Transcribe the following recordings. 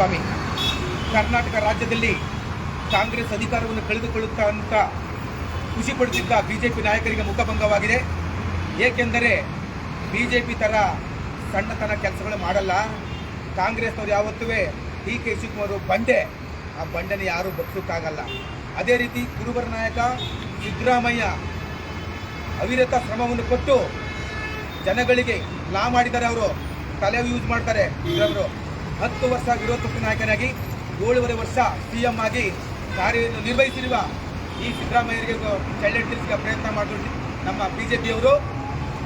ಸ್ವಾಮಿ. ಕರ್ನಾಟಕ ರಾಜ್ಯದಲ್ಲಿ ಕಾಂಗ್ರೆಸ್ ಅಧಿಕಾರವನ್ನು ಕಳೆದುಕೊಳ್ಳುತ್ತಾ ಅಂತ ಖುಷಿ ಪಡುತ್ತಿದ್ದ ಬಿಜೆಪಿ ನಾಯಕರಿಗೆ ಮುಖಭಂಗವಾಗಿದೆ. ಏಕೆಂದರೆ ಬಿಜೆಪಿ ಥರ ಸಣ್ಣತನ ಕೆಲಸಗಳು ಮಾಡಲ್ಲ. ಕಾಂಗ್ರೆಸ್ನವ್ರು ಯಾವತ್ತೂ ಡಿ ಕೆ ಶಿವಕುಮಾರ್ ಬಂಡೆ. ಆ ಬಂಡೆನ ಯಾರೂ ಬಗ್ಸೋಕ್ಕಾಗಲ್ಲ. ಅದೇ ರೀತಿ ಗುರುವರ ನಾಯಕ ಸಿದ್ದರಾಮಯ್ಯ ಅವಿರತ ಶ್ರಮವನ್ನು ಕೊಟ್ಟು ಜನಗಳಿಗೆ ಲಾ ಮಾಡಿದ್ದಾರೆ ಅವರು. ತಲೆ ಯೂಸ್ ಮಾಡ್ತಾರೆ. ಇವರು ಹತ್ತು ವರ್ಷ ವಿರೋಧ ಪಕ್ಷ ನಾಯಕನಾಗಿ ಏಳುವರೆ ವರ್ಷ ಸಿ ಎಂ ಆಗಿ ಕಾರ್ಯ ನಿರ್ವಹಿಸಿರುವ ಈ ಸಿದ್ದರಾಮಯ್ಯರಿಗೆ ತಿಳಿಸಿದ ಪ್ರಯತ್ನ ಮಾಡಿದ್ರು ನಮ್ಮ ಬಿಜೆಪಿಯವರು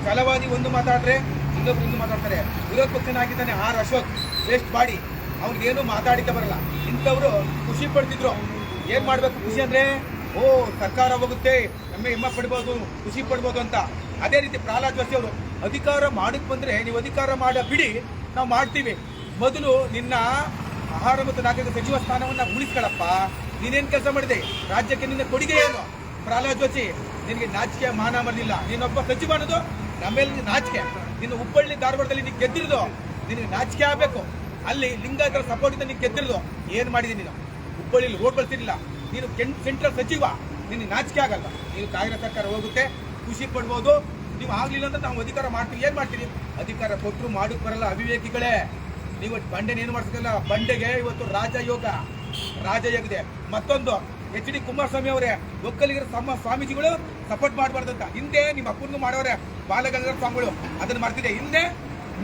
ಛಲವಾದಿ ಒಂದು ಮಾತಾಡಿದ್ರೆ ಇನ್ನೊಬ್ರು ಒಂದು ಮಾತಾಡ್ತಾರೆ. ವಿರೋಧ ಪಕ್ಷನಾಗಿದ್ದಾನೆ ಆರ್ ಅಶೋಕ್, ವೇಸ್ಟ್ ಮಾಡಿ. ಅವ್ರಿಗೇನು ಮಾತಾಡಿಕೆ ಬರಲ್ಲ. ಇಂಥವ್ರು ಖುಷಿ ಪಡ್ತಿದ್ರು. ಏನು ಮಾಡಬೇಕು ಖುಷಿ ಅಂದರೆ, ಓ, ಸರ್ಕಾರ ಹೋಗುತ್ತೆ ನಮಗೆ ಹಿಮ್ಮ ಪಡ್ಬೋದು, ಖುಷಿ ಪಡ್ಬೋದು ಅಂತ. ಅದೇ ರೀತಿ ಪ್ರಹ್ಲಾದ್ ಜೋಶಿ ಅವರು, ಅಧಿಕಾರ ಮಾಡಕ್ಕೆ ಬಂದರೆ ನೀವು ಅಧಿಕಾರ ಮಾಡ ಬಿಡಿ ನಾವು ಮಾಡ್ತೀವಿ. ಮೊದಲು ನಿನ್ನ ಆಹಾರ ಮತ್ತು ನಾಗರಿಕ ಸಚಿವ ಸ್ಥಾನವನ್ನ ಉಳಿಸ್ಕೊಳಪ್ಪ. ನೀನೇನ್ ಕೆಲಸ ಮಾಡಿದೆ? ರಾಜ್ಯಕ್ಕೆ ನಿನ್ನ ಕೊಡುಗೆ ಏನು? ಪ್ರಹ್ಲಾದ್ ಜೋಶಿ ನಿನಗೆ ನಾಚಿಕೆ ಮಾನ ಮಾಡಲಿಲ್ಲ ನೀನೊಬ್ಬ ಸಚಿವ ಅನ್ನೋದು ನಮ್ಮೇಲೆ ನಾಚಿಕೆ. ನಿನ್ನ ಹುಬ್ಬಳ್ಳಿ ಧಾರವಾಡದಲ್ಲಿ ನೀನು ಗೆದ್ದಿರೋದು ನಿನಗೆ ನಾಚಿಕೆ ಆಗಬೇಕು. ಅಲ್ಲಿ ಲಿಂಗಾಯತರ ಸಪೋರ್ಟ್ ಇಂದ ನೀನು ಗೆದ್ದಿರೋದು. ಏನ್ ಮಾಡಿದೀನಿ ನೀನು? ಹುಬ್ಬಳ್ಳಿಲಿ ರೋಡ್ ಬಳಸಿರಲಿಲ್ಲ ನೀನು ಸೆಂಟ್ರಲ್ ಸಚಿವ. ನಿನಗೆ ನಾಚಿಕೆ ಆಗಲ್ಲ ನೀನು ಕಾಂಗ್ರೆಸ್ ಸರ್ಕಾರ ಹೋಗುತ್ತೆ, ಖುಷಿ ಪಡ್ಬೋದು. ನೀವು ಆಗ್ಲಿಲ್ಲ ಅಂತ ನಾವು ಅಧಿಕಾರ ಮಾಡ್ತೀವಿ. ಏನ್ ಮಾಡ್ತೀವಿ ಅಧಿಕಾರ ಕೊಟ್ಟರು ಮಾಡಕ್ ಬರಲ್ಲ ಅವಿವೇಕಿಗಳೇ. ನೀವು ಬಂಡೆ ಏನು ಮಾಡ್ಸಕ್ಕಲ್ಲ ಬಂಡೆಗೆ ಇವತ್ತು ರಾಜಯೋಗ ರಾಜಯೋಗಿದೆ ಮತ್ತೊಂದು, ಎಚ್ ಡಿ ಕುಮಾರಸ್ವಾಮಿ ಅವರೇ, ಒಕ್ಕಲಿಗರ ಸಮ ಸ್ವಾಮೀಜಿಗಳು ಸಪೋರ್ಟ್ ಮಾಡಬಾರ್ದಂತ ಹಿಂದೆ ನಿಮ್ಮ ಅಪ್ಪನಿಗೂ ಮಾಡೋರೆ, ಬಾಲಗಂಗಾಧರ ಸ್ವಾಮಿಗಳು ಅದನ್ನ ಮಾಡ್ತಿದೆ ಹಿಂದೆ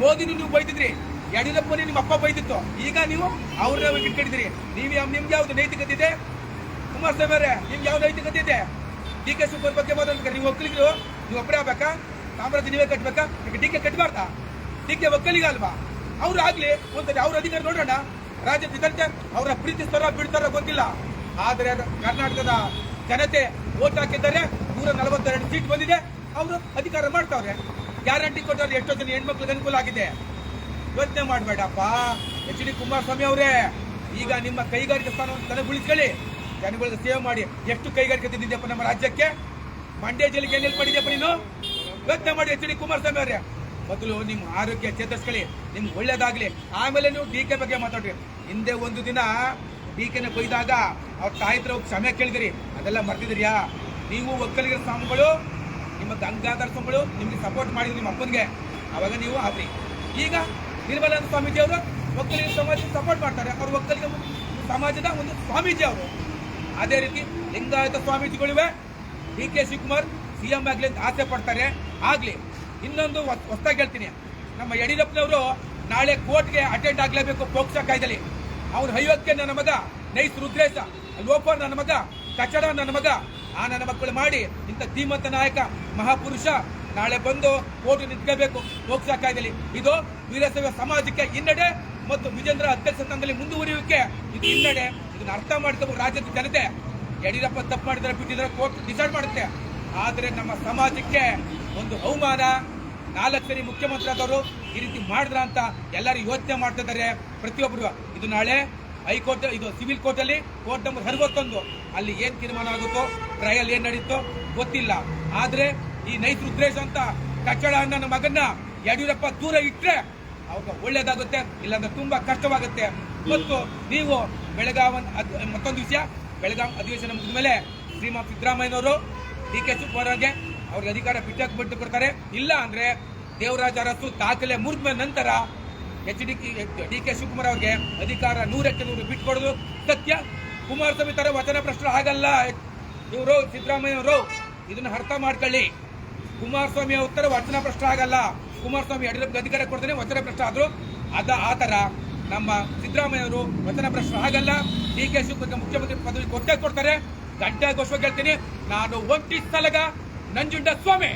ಮೋದಿನೂ ನೀವು ಬೈತಿದ್ರಿ ಯಡಿಯೂರಪ್ಪನೇ ನಿಮ್ಮ ಅಪ್ಪ ಬೈತಿತ್ತು ಈಗ ನೀವು ಅವ್ರನ್ನ ಇಟ್ಕೊಂಡಿದ್ದೀರಿ ನೀವು ನಿಮ್ಗೆ ಯಾವ್ದು ನೈತಿಕತೆ ಇದೆ? ಕುಮಾರಸ್ವಾಮಿ ಅವರೇ, ನಿಮ್ಗೆ ಯಾವ್ದು ನೈತಿಕತೆ ಇದೆ? ಡಿ ಕೆ ಶಿವಕುಮಾರ್ ಬಗ್ಗೆ ಮಾತಾಡ್ಬೇಕು? ನೀವು ಒಕ್ಕಲಿಗರು, ನೀವು ಒಬ್ಬರೇ ಆಗ್ಬೇಕಾ? ಸಾಮ್ರಾಜ್ಯ ನೀವೇ ಕಟ್ಬೇಕಾ? ಡಿ ಕೆ ಕಟ್ಬಾರ್ದಾ? ಡಿ ಕೆ ಒಕ್ಕಲಿಗ ಅಲ್ವಾ? ಅವ್ರು ಆಗ್ಲಿ ಒಂದ್ಸರಿ ಅವ್ರ ಅಧಿಕಾರ ನೋಡೋಣ. ರಾಜ್ಯದ ಇದಂತೆ ಅವರ ಪ್ರೀತಿಸ್ತಾರ ಬಿಡ್ತಾರ ಗೊತ್ತಿಲ್ಲ. ಆದರೆ ಕರ್ನಾಟಕದ ಜನತೆ ಓಟ್ ಹಾಕಿದ್ದಾರೆ. ನೂರ ನಲವತ್ತೆರಡು ಸೀಟ್ ಬಂದಿದೆ. ಅವರು ಅಧಿಕಾರ ಮಾಡ್ತಾವ್ರೆ. ಗ್ಯಾರಂಟಿ ಕೊಟ್ಟವ್ರೆ ಎಷ್ಟೋ ಜನ ಹೆಣ್ಮಕ್ಳಿಗೆ ಅನುಕೂಲ ಆಗಿದೆ. ಯೋಚನೆ ಮಾಡಬೇಡಪ್ಪ. ಎಚ್ ಡಿ ಕುಮಾರಸ್ವಾಮಿ ಅವರೇ, ಈಗ ನಿಮ್ಮ ಕೈಗಾರಿಕೆ ಸ್ಥಾನವನ್ನು ತಲೆಗುಳಿಸ್ಕೊಳ್ಳಿ ಜನಗಳಿಗೆ ಸೇವೆ ಮಾಡಿ. ಎಷ್ಟು ಕೈಗಾರಿಕೆ ತಿಂದಿದ್ಯಪ್ಪ ನಮ್ಮ ರಾಜ್ಯಕ್ಕೆ? ಮಂಡ್ಯ ಜಿಲ್ಲೆಗೆ ಪಡಿದ್ಯಪ್ಪ ನೀನು? ಯೋಚನೆ ಮಾಡಿ ಎಚ್ ಡಿ ಕುಮಾರಸ್ವಾಮಿ ಅವರೇ. ಮೊದಲು ನಿಮ್ಮ ಆರೋಗ್ಯ ಚೇತರಿಸ್ಕೊಳ್ಳಿ, ನಿಮ್ಗೆ ಒಳ್ಳೇದಾಗಲಿ. ಆಮೇಲೆ ನೀವು ಡಿ ಕೆ ಬಗ್ಗೆ ಮಾತಾಡ್ರಿ. ಹಿಂದೆ ಒಂದು ದಿನ ಡಿ ಕೆನ ಕೊಯ್ದಾಗ ಅವ್ರ ತಾಯಿ ಹತ್ರ ಹೋಗಿ ಸಮಯ ಕೇಳಿದಿರಿ. ಅದೆಲ್ಲ ಮರ್ತಿದ್ರಿಯಾ ನೀವು ಒಕ್ಕಲಿಗರ ಸ್ವಾಮಿಗಳು, ನಿಮ್ಮ ಗಂಗಾಧರ ಸ್ವಾಮಿಗಳು, ನಿಮಗೆ ಸಪೋರ್ಟ್ ಮಾಡಿದ್ರು ನಿಮ್ಮ ಅಪ್ಪನಿಗೆ. ಅವಾಗ ನೀವು ಆದ್ರಿ. ಈಗ ನಿರ್ಮಲಾನಂದ ಸ್ವಾಮೀಜಿ ಅವರು ಒಕ್ಕಲಿಗರ ಸಮಾಜ ಸಪೋರ್ಟ್ ಮಾಡ್ತಾರೆ. ಅವ್ರ ಒಕ್ಕಲಿಗ ಸಮಾಜದ ಒಂದು ಸ್ವಾಮೀಜಿ ಅವರು. ಅದೇ ರೀತಿ ಲಿಂಗಾಯತ ಸ್ವಾಮೀಜಿಗಳಿವೆ. ಡಿ ಕೆ ಶಿವಕುಮಾರ್ ಸಿಎಂ ಆಗ್ಲಿ ಅಂತ ಆಸೆ ಪಡ್ತಾರೆ. ಆಗ್ಲಿ. ಇನ್ನೊಂದು ಹೊಸದಾಗಿ ಹೇಳ್ತೀನಿ. ನಮ್ಮ ಯಡಿಯೂರಪ್ಪನವರು ನಾಳೆ ಕೋರ್ಟ್ಗೆ ಅಟೆಂಡ್ ಆಗಲೇಬೇಕು ಪೋಕ್ಸ ಕಾಯ್ದಲ್ಲಿ ಅವ್ರ ಹೈವಕ್ಕೆ ನನ್ನ ಮಗ, ನೈಸ್ ರುದ್ರೇಶ ಲೋಪ ನನ್ನ ಮಗ, ಕಚಡ ನನ್ನ ಮಗ, ಆ ನನ್ನ ಮಕ್ಕಳು ಮಾಡಿ ಇಂಥ ಧೀಮಂತ ನಾಯಕ, ಮಹಾಪುರುಷ ನಾಳೆ ಬಂದು ಕೋರ್ಟ್ ನಿಂತ್ಕೋಬೇಕು ಪೋಕ್ಸಾ ಕಾಯ್ದಲ್ಲಿ ಇದು ವೀರಸೇವ ಸಮಾಜಕ್ಕೆ ಹಿನ್ನಡೆ ಮತ್ತು ವಿಜೇಂದ್ರ ಅಧ್ಯಕ್ಷ ಸ್ಥಾನದಲ್ಲಿ ಮುಂದುವರಿಯುವಿಕೆ. ಇದು ಹಿನ್ನಡೆ. ಇದನ್ನ ಅರ್ಥ ಮಾಡ್ಕೋಬೇಕು ರಾಜ್ಯದ ಜನತೆ. ಯಡಿಯೂರಪ್ಪ ತಪ್ಪು ಮಾಡಿದ್ರೆ ಬಿಟ್ಟಿದ್ರೆ ಕೋರ್ಟ್ ಡಿಸೈಡ್ ಮಾಡುತ್ತೆ. ಆದರೆ ನಮ್ಮ ಸಮಾಜಕ್ಕೆ ಒಂದು ಅವಮಾನ ನಾಲ್ಕು ಸರಿ ಮುಖ್ಯಮಂತ್ರಿ ಆದವರು ಈ ರೀತಿ ಮಾಡಿದ್ರ ಅಂತ ಎಲ್ಲರೂ ಯೋಚನೆ ಮಾಡ್ತಿದ್ದಾರೆ ಪ್ರತಿಯೊಬ್ಬರು, ಇದು ನಾಳೆ ಹೈಕೋರ್ಟ್, ಇದು ಸಿವಿಲ್ ಕೋರ್ಟ್ ಅಲ್ಲಿ ಕೋರ್ಟ್ ನಂಬರ್ ಅರವತ್ತೊಂದು. ಅಲ್ಲಿ ಏನ್ ತೀರ್ಮಾನ ಆಗುತ್ತೋ, ಟ್ರಯಲ್ ಏನ್ ನಡೀತೋ ಗೊತ್ತಿಲ್ಲ. ಆದ್ರೆ ಈ ನೈಸ್ ರುದ್ರೇಶ್ ಅಂತ ಕಚ್ಚಡ ನನ್ನ ಮಗನ್ನ ಯಡಿಯೂರಪ್ಪ ದೂರ ಇಟ್ಟರೆ ಅವಾಗ ಒಳ್ಳೇದಾಗುತ್ತೆ, ಇಲ್ಲಾಂದ್ರೆ ತುಂಬಾ ಕಷ್ಟವಾಗುತ್ತೆ. ಮತ್ತು ನೀವು ಬೆಳಗಾವನ್ ಮತ್ತೊಂದು ವಿಷಯ, ಬೆಳಗಾವಿ ಅಧಿವೇಶನ ಮುಗಿದ ಮೇಲೆ ಶ್ರೀಮಾನ್ ಸಿದ್ದರಾಮಯ್ಯನವರು ಡಿ ಕೆ ಶಿವಕುಮಾರ್ಗೆ ಅವ್ರಿಗೆ ಅಧಿಕಾರ ಬಿಟ್ಟಕ್ಕೆ ಬಿಟ್ಟು ಕೊಡ್ತಾರೆ. ಇಲ್ಲ ಅಂದ್ರೆ ದೇವರಾಜ ಅರಸು ದಾಖಲೆ ಮುರಿದ ನಂತರ H D D K Shivakumar ಅವ್ರಿಗೆ ಅಧಿಕಾರ ನೂರಕ್ಕೆ ನೂರು ಬಿಟ್ಕೊಡೋದು ಸತ್ಯ. ಕುಮಾರಸ್ವಾಮಿ ತರ ವಚನ ಪ್ರಶ್ನೆ ಆಗಲ್ಲ. ಇವರು ಸಿದ್ದರಾಮಯ್ಯ ಅವರು ಇದನ್ನ ಅರ್ಥ ಮಾಡ್ಕೊಳ್ಳಿ. ಕುಮಾರಸ್ವಾಮಿ ಉತ್ತರ ವಚನ ಪ್ರಶ್ನೆ ಆಗಲ್ಲ. ಕುಮಾರಸ್ವಾಮಿ ಯಡಿಯೂರಪ್ಪ ಅಧಿಕಾರ ಕೊಡ್ತಾನೆ, ವಚನ ಪ್ರಶ್ನೆ ಆದ್ರು ಅದ ಆ ತರ ನಮ್ಮ ಸಿದ್ದರಾಮಯ್ಯ ಅವರು ವಚನ ಪ್ರಶ್ನೆ ಆಗಲ್ಲ. ಡಿ ಕೆ ಶಿವಕುಮಾರ್ ಮುಖ್ಯಮಂತ್ರಿ ಪದವಿ ಕೊಟ್ಟೇ ಕೊಡ್ತಾರೆ. ಗಂಟೆ ಘೋಷವಾಗಿ ಹೇಳ್ತೀನಿ. ನಾನು ಒಂಟಿ ಸಲಗ ನಂಜುಂಡ ಸ್ವಾಮಿ.